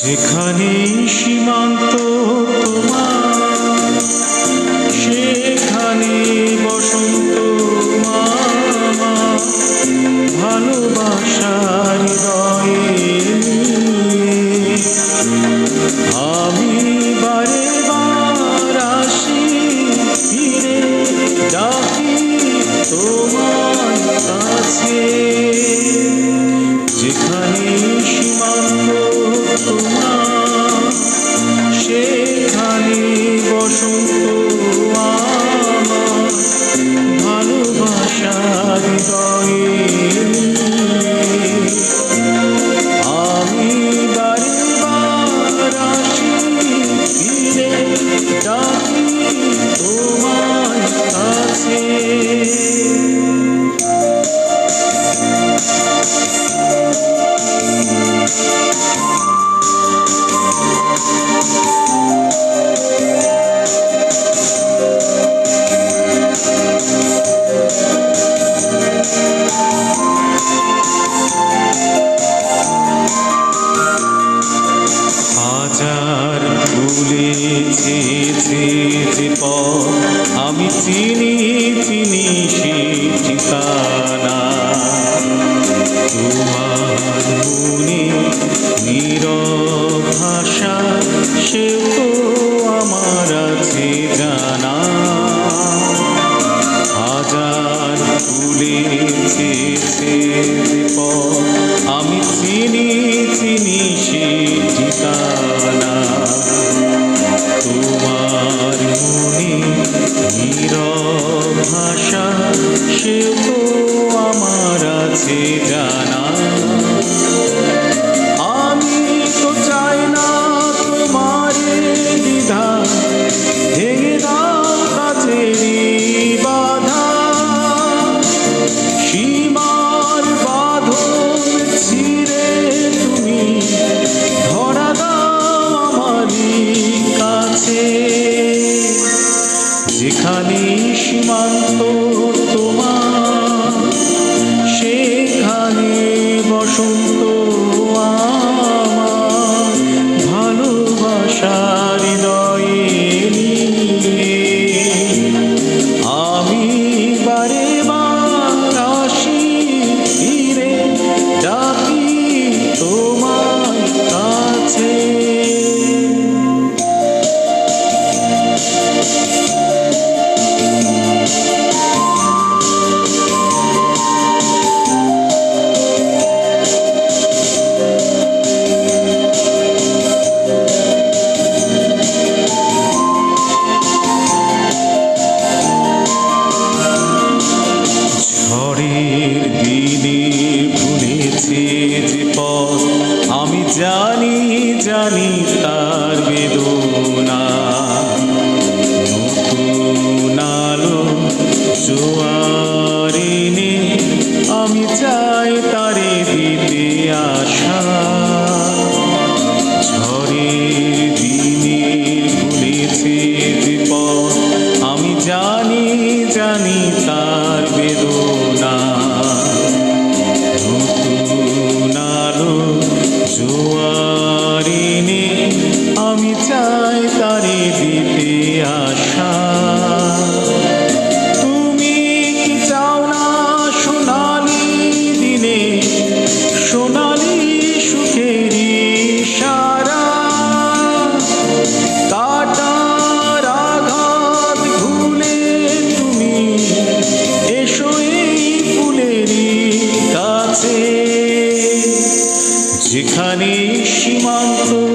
সেখানে সীমান্ত তোমার, সেখানে বসন্ত মামা ভালোবাসার হৃদয়ে আমি বারে বার আসি, ফিরে ডাকি তোমার কাছে। যেখানে সীমান্ত around. তোমার দীপ আমি চিনি চিনি সে ঠিকানা। তোমার মনে নির ভাষা, সেও আমার আছে জানা। হাজার ভুলেছি আমার বসন্ত আমার জানি জানি তার যেখানে সীমান্ত